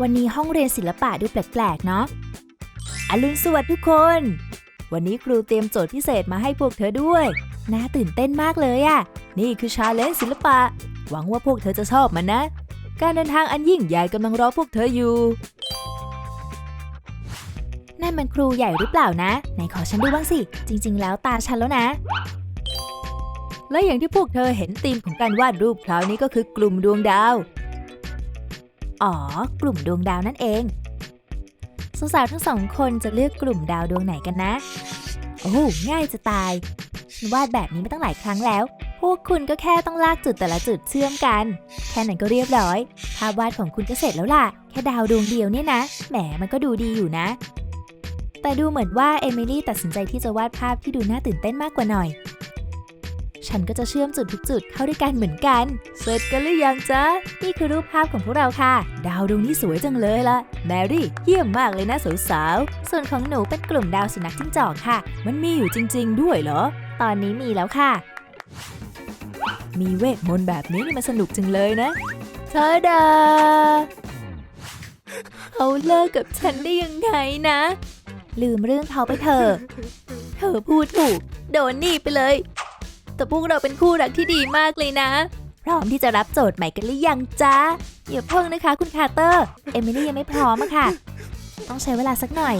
วันนี้ห้องเรียนศิลปะดูแปลกๆ เนาะอรุณสวัสดิ์ทุกคน วันนี้ครูเตรียมโจทย์พิเศษมาให้พวกเธอด้วย น่าตื่นเต้นมากเลยอะนี่คือชาเลนจ์ศิลปะ หวังว่าพวกเธอจะชอบมันนะ การเดินทางอันยิ่งใหญ่กำลังรอพวกเธออยู่ นั่นมันครูใหญ่หรือเปล่านะไหนขอฉันดูบ้างสิ จริง ๆ แล้วตาฉันแล้วนะ และอย่างที่พวกเธอเห็นธีมของการวาดรูปคราวนี้ก็คือกลุ่มดวงดาว อ๋อ กลุ่มดวงดาวนั่นเองสาวๆทั้งสองคนจะเลือกกลุ่มดาวดวงไหนกันนะ โอ้ง่ายจะตายฉันวาดแบบนี้มาตั้งหลายครั้งแล้ว พวกคุณก็แค่ต้องลากจุดแต่ละจุดเชื่อมกัน แค่นั้นก็เรียบร้อย ภาพวาดของคุณก็เสร็จแล้วล่ะ แค่ดาวดวงเดียวเนี่ยนะ แหม มันก็ดูดีอยู่นะ แต่ดูเหมือนว่าเอมิลี่ตัดสินใจที่จะวาดภาพที่ดูน่าตื่นเต้นมากกว่าหน่อย ฉันก็จะเชื่อมจุดทุกจุดเข้าด้วยกันเหมือนกัน เสร็จกันหรือยังจ๊ะ นี่คือรูปภาพของพวกเราค่ะ ดาวดวงนี้สวยจังเลยล่ะแมรี่ เยี่ยมมากเลยนะสาวๆ ส่วนของหนูเป็นกลุ่มดาวสุนัขจิ้งจอกค่ะ มันมีอยู่จริง ๆ ด้วยเหรอ ตอนนี้มีแล้วค่ะ มีเวทมนต์แบบนี้นี่มันสนุกจังเลยนะเธอดาเขาเลิกกับฉันได้ยังไงนะ ลืมเรื่องเขาไปเถอะ เธอพูดถูก โดนหนี่ไปเลย แต่พวกเราเป็นคู่รักที่ดีมากเลยนะ พร้อมที่จะรับโจทย์ใหม่กันหรือยังจ๊ะอย่าเพิ่งนะคะคุณคาร์เตอร์ เอมิลี่ยังไม่พร้อมอะค่ะ ต้องใช้เวลาสักหน่อย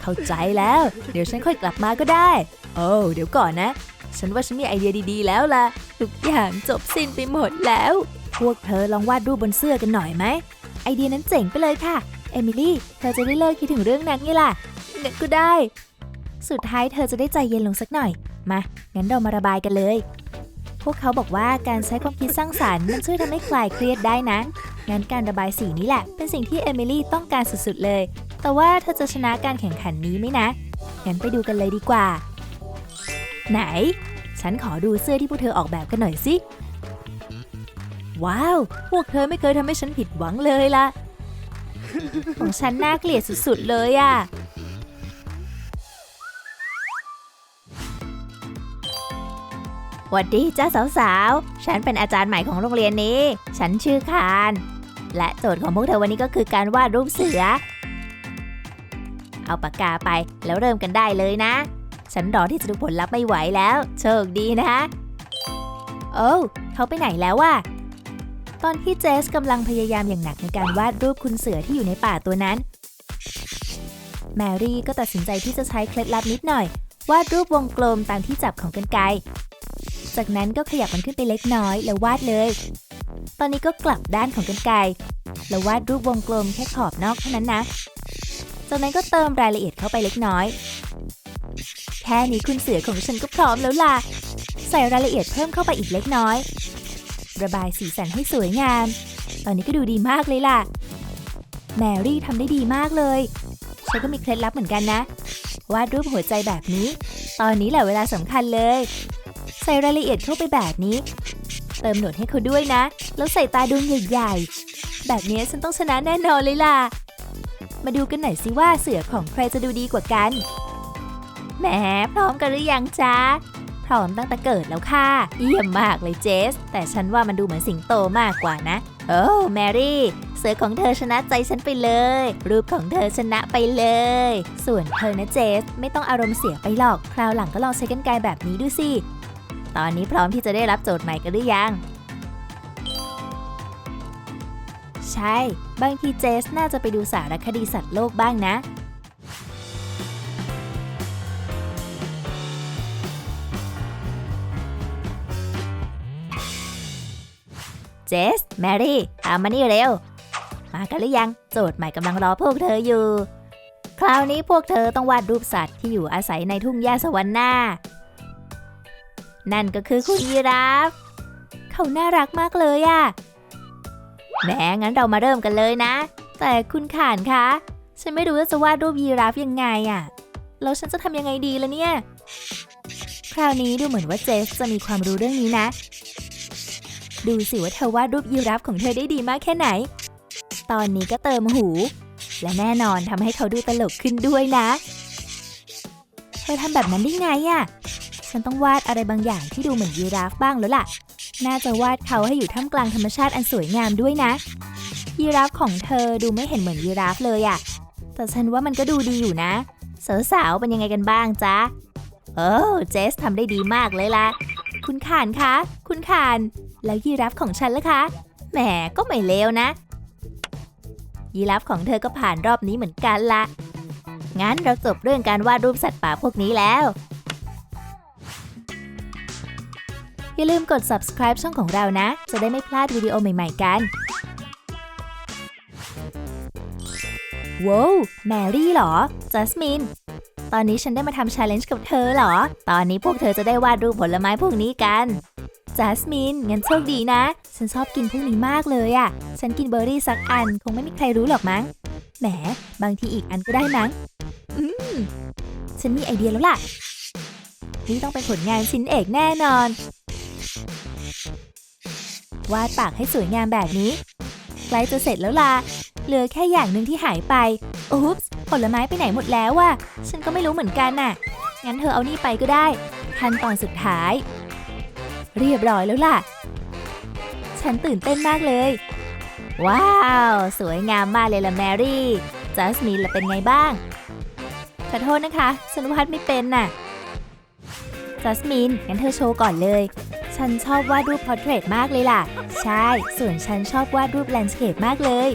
เข้าใจแล้ว เดี๋ยวฉันค่อยกลับมาก็ได้ โอ้เดี๋ยวก่อนนะ ฉันว่าฉันมีไอเดียดีๆ แล้วล่ะ ทุกอย่างจบสิ้นไปหมดแล้ว พวกเธอลองวาดรูปบนเสื้อกันหน่อยไหม ไอเดียนั้นเจ๋งไปเลยค่ะ เอมิลี่ เธอจะได้เลิกคิดถึงเรื่องนั้นไงล่ะงั้นก็ได้ สุดท้ายเธอจะได้ใจเย็นลงสักหน่อย มา งั้นเรามาระบายกันเลย พวกเขาบอกว่าการใช้ความคิดสร้างสรรค์มันช่วยทำให้คลายเครียดได้นะ งั้นการระบายสีนี้แหละ เป็นสิ่งที่เอมิลี่ต้องการสุดๆเลย แต่ว่าเธอจะชนะการแข่งขันนี้ไหมนะ งั้นไปดูกันเลยดีกว่า ไหน ฉันขอดูเสื้อที่พวกเธอออกแบบกันหน่อยสิ ว้าว พวกเธอไม่เคยทำให้ฉันผิดหวังเลยล่ะ ของฉันน่าเกลียดสุดๆเลยอะ หวัดดีจ้าสาวๆ ฉันเป็นอาจารย์ใหม่ของโรงเรียนนี้ ฉันชื่อคารและโจทย์ของพวกเธอวันนี้ก็คือการวาดรูปเสือ เอาปากกาไปแล้วเริ่มกันได้เลยนะ ฉันรอที่จะดูผลลัพธ์ไม่ไหวแล้ว โชคดีนะคะ โอ้เขาไปไหนแล้ววะตอนที่เจสกำลังพยายามอย่างหนักในการวาดรูปคุณเสือที่อยู่ในป่าตัวนั้น แมรี่ก็ตัดสินใจที่จะใช้เคล็ดลับนิดหน่อย วาดรูปวงกลมตามที่จับของกันไก จากนั้นก็ขยับมันขึ้นไปเล็กน้อยแล้ววาดเลย ตอนนี้ก็กลับด้านของกันไกแล้ววาดรูปวงกลมแค่ขอบนอกเท่านั้นนะ จากนั้นก็เติมรายละเอียดเข้าไปเล็กน้อย แค่นี้คุณเสือของฉันก็พร้อมแล้วล่ะ ใส่รายละเอียดเพิ่มเข้าไปอีกเล็กน้อย ระบายสีสันให้สวยงาม ตอนนี้ก็ดูดีมากเลยล่ะ แมรี่ทำได้ดีมากเลยฉันก็มีเคล็ดลับเหมือนกันนะ วาดรูปหัวใจแบบนี้ ตอนนี้แหละเวลาสำคัญเลย ใส่รายละเอียดเข้าไปแบบนี้ เติมหนวดให้เขาด้วยนะ แล้วใส่ตาดวงใหญ่ๆ แบบนี้ฉันต้องชนะแน่นอนเลยล่ะ มาดูกันหน่อยสิว่าเสือของใครจะดูดีกว่ากัน แหมพร้อมกันหรือยังจ๊ะ พร้อมตั้งแต่เกิดแล้วค่ะ เยี่ยมมากเลยเจส แต่ฉันว่ามันดูเหมือนสิงโตมากกว่านะ โอ้แมรี่เสือของเธอชนะใจฉันไปเลย รูปของเธอชนะไปเลย ส่วนเธอนะเจส ไม่ต้องอารมณ์เสียไปหรอก คราวหลังก็ลองใช้กันไกรแบบนี้ดูสิ ตอนนี้พร้อมที่จะได้รับโจทย์ใหม่กันหรือยัง ใช่ บางทีเจสน่าจะไปดูสารคดีสัตว์โลกบ้างนะ เจส แมรี่ตามมานี่เร็ว มากันหรือยัง โจทย์ใหม่กำลังรอพวกเธออยู่ คราวนี้พวกเธอต้องวาดรูปสัตว์ที่อยู่อาศัยในทุ่งหญ้าสวรรค์หน้า นั่นก็คือคุณยีราฟ เขาน่ารักมากเลยอะแหมงั้นเรามาเริ่มกันเลยนะ แต่คุณขานคะ ฉันไม่รู้ว่าจะวาดรูปยีราฟยังไงอะแล้วฉันจะทำยังไงดีล่ะเนี่ย คราวนี้ดูเหมือนว่าเจสจะมีความรู้เรื่องนี้นะ ดูสิว่าเธอวาดรูปยีราฟของเธอได้ดีมากแค่ไหน ตอนนี้ก็เติมหู และแน่นอนทำให้เขาดูตลกขึ้นด้วยนะ เธอทำแบบนั้นได้ไงอะ ฉันต้องวาดอะไรบางอย่างที่ดูเหมือนยีราฟบ้างแล้วล่ะ น่าจะวาดเขาให้อยู่ท่ามกลางธรรมชาติอันสวยงามด้วยนะ ยีราฟของเธอดูไม่เห็นเหมือนยีราฟเลยอะแต่ฉันว่ามันก็ดูดีอยู่นะสาวๆเป็นยังไงกันบ้างจ๊ะโอ้เจสทำได้ดีมากเลยล่ะ คุณขานคะ คุณขาน แล้วยีราฟของฉันล่ะคะ แหมก็ไม่เลวนะ ยีราฟของเธอก็ผ่านรอบนี้เหมือนกันละงั้นเราจบเรื่องการวาดรูปสัตว์ป่าพวกนี้แล้ว อย่าลืมกด subscribe ช่องของเรานะ จะได้ไม่พลาดวิดีโอใหม่ๆกันว้าวแมรี่เหรอจัสมินตอนนี้ฉันได้มาทำ challenge กับเธอเหรอ ตอนนี้พวกเธอจะได้วาดรูปผลไม้พวกนี้กันจัสมินงั้นโชคดีนะ ฉันชอบกินพวกนี้มากเลยอะ่ะ ฉันกินเบอร์รี่สักอัน คงไม่มีใครรู้หรอกมั้ง แหม บางทีอีกอันก็ได้มั้ง อืม ฉันมีไอเดียแล้วล่ะ นี่ต้องเป็นผลงานชิ้นเอกแน่นอน วาดปากให้สวยงามแบบนี้ ใกล้จะเสร็จแล้วล่ะ เหลือแค่อย่างหนึ่งที่หายไป อุ๊ปส์ผลไม้ไปไหนหมดแล้วอะฉันก็ไม่รู้เหมือนกันน่ะ งั้นเธอเอานี่ไปก็ได้ ขั้นตอนสุดท้าย เรียบร้อยแล้วล่ะ ฉันตื่นเต้นมากเลย ว้าว สวยงามมากเลยล่ะแมรี่จัสมินล่ะเป็นไงบ้าง ขอโทษนะคะฉันวาดไม่เป็นน่ะจัสมินงั้นเธอโชว์ก่อนเลย ฉันชอบวาดรูปพอร์เทรตมากเลยล่ะ ใช่ ส่วนฉันชอบวาดรูปแลนด์สเคปมากเลย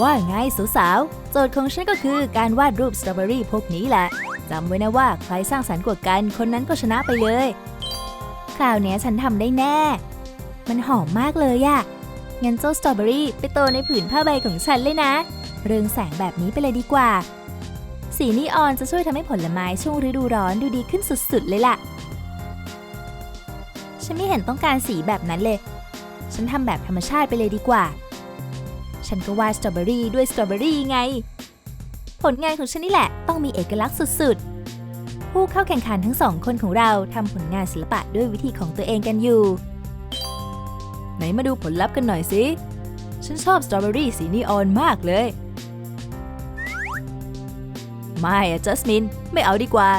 ว่าไงสาวๆโจทย์ของฉันก็คือการวาดรูปสตรอเบอรี่พวกนี้แหละจำไว้นะว่าใครสร้างสรรค์กว่ากันคนนั้นก็ชนะไปเลย คราวนี้ฉันทำได้แน่ มันหอมมากเลยอะงั้นเจ้าสตรอเบอรี่ไปโตในผืนผ้าใบของฉันเลยนะ เรืองแสงแบบนี้ไปเลยดีกว่า สีนีออนจะช่วยทำให้ผลไม้ช่วงฤดูร้อนดูดีขึ้นสุดๆเลยล่ะ ฉันไม่เห็นต้องการสีแบบนั้นเลย ฉันทำแบบธรรมชาติไปเลยดีกว่า ฉันก็วาดสตรอเบอรี่ด้วยสตรอเบอรี่ไง ผลงานของฉันนี่แหละต้องมีเอกลักษณ์สุดๆ ผู้เข้าแข่งขันทั้งสองคนของเราทำผลงานศิลปะด้วยวิธีของตัวเองกันอยู่ ไหนมาดูผลลัพธ์กันหน่อยสิ ฉันชอบสตรอเบอรี่สีนีออนมากเลย ไม่อะจัสมิน ไม่เอาดีกว่า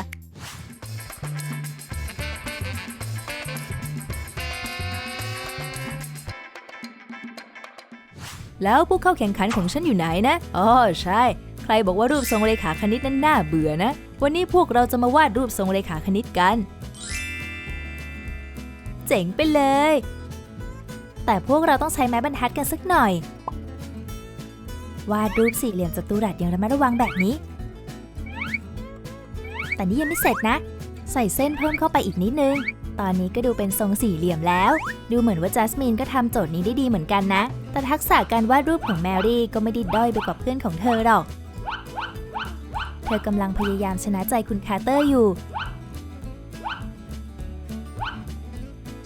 แล้วผู้เข้าแข่งขันของฉันอยู่ไหนนะอ๋อใช่ ใครบอกว่ารูปทรงเรขาคณิตนั้นน่าเบื่อนะ วันนี้พวกเราจะมาวาดรูปทรงเรขาคณิตกัน เจ๋งไปเลย แต่พวกเราต้องใช้ไม้บรรทัดกันสักหน่อยวาดรูปสี่เหลี่ยมจัตุรัสอย่างระมัดระวังแบบนี้ แต่นี่ยังไม่เสร็จนะ ใส่เส้นเพิ่มเข้าไปอีกนิดนึง ตอนนี้ก็ดูเป็นทรงสี่เหลี่ยมแล้ว ดูเหมือนว่าจัสมินก็ทำโจทย์นี้ได้ดีเหมือนกันนะ แต่ทักษะการวาดรูปของแมรี่ก็ไม่ได้ด้อยไปกว่าเพื่อนของเธอหรอก เธอกำลังพยายามชนะใจคุณคาร์เตอร์อยู่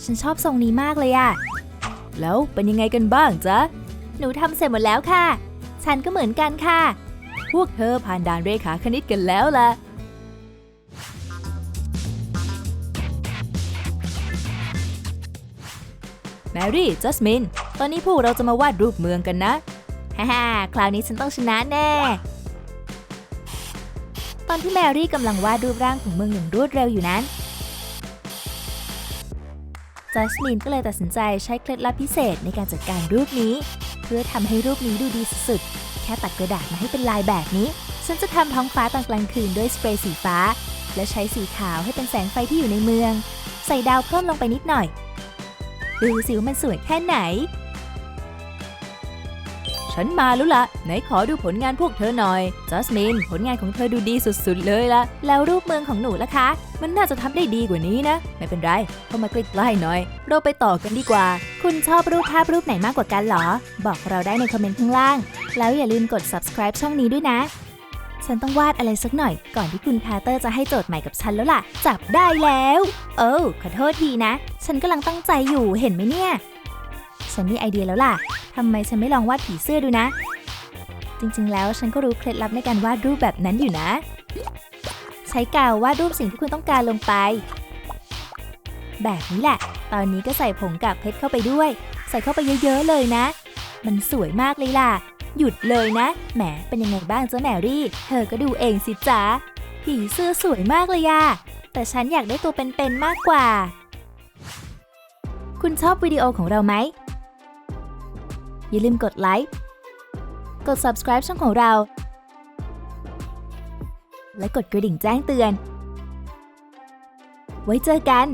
ฉันชอบทรงนี้มากเลยอะแล้วเป็นยังไงกันบ้างจ๊ะ หนูทำเสร็จหมดแล้วค่ะ ฉันก็เหมือนกันค่ะ พวกเธอผ่านด่านเรขาคณิตกันแล้วล่ะ แมรี่จัสมิน ตอนนี้พวกเราจะมาวาดรูปเมืองกันนะ ฮ่าฮ่าคราวนี้ฉันต้องชนะแน่ ตอนที่แมรี่กำลังวาดรูปร่างของเมืองอย่างรวดเร็วอยู่นั้น จัสมินก็เลยตัดสินใจใช้เคล็ดลับพิเศษในการจัดการรูปนี้ เพื่อทำให้รูปนี้ดูดีสุดๆ แค่ตัดกระดาษมาให้เป็นลายแบบนี้ ฉันจะทำท้องฟ้าตอนกลางคืนด้วยสเปรย์สีฟ้า และใช้สีขาวให้เป็นแสงไฟที่อยู่ในเมือง ใส่ดาวเพิ่มลงไปนิดหน่อย ดูสิวมันสวยแค่ไหน ฉันมาแล้วล่ะไหนขอดูผลงานพวกเธอหน่อยจัสมินผลงานของเธอดูดีสุดๆเลยละแล้วรูปเมืองของหนูล่ะคะ มันน่าจะทำได้ดีกว่านี้นะ ไม่เป็นไรเข้ามาใกล้ๆหน่อย เราไปต่อกันดีกว่า คุณชอบรูปภาพรูปไหนมากกว่ากันเหรอ บอกเราได้ในคอมเมนต์ข้างล่าง แล้วอย่าลืมกด subscribe ช่องนี้ด้วยนะ ฉันต้องวาดอะไรสักหน่อย ก่อนที่คุณคาเตอร์จะให้โจทย์ใหม่กับฉันแล้วล่ะ จับได้แล้ว เออขอโทษทีนะ ฉันกำลังตั้งใจอยู่เห็นไหมเนี่ย ฉันมีไอเดียแล้วล่ะทำไมฉันไม่ลองวาดผีเสื้อดูนะ จริงๆ แล้วฉันก็รู้เคล็ดลับในการวาดรูปแบบนั้นอยู่นะ ใช้กาววาดรูปสิ่งที่คุณต้องการลงไป แบบนี้แหละ ตอนนี้ก็ใส่ผงกากเพชรเข้าไปด้วย ใส่เข้าไปเยอะๆเลยนะ มันสวยมากเลยล่ะ หยุดเลยนะ แหม เป็นยังไงบ้างเจ้าแมรี่ เธอก็ดูเองสิจ๊ะ ผีเสื้อสวยมากเลยอะแต่ฉันอยากได้ตัวเป็นๆมากกว่า คุณชอบวิดีโอของเราไหม อย่าลืมกดไลค์ กด subscribe ช่องของเรา และกดกระดิ่งแจ้งเตือน ไว้เจอกัน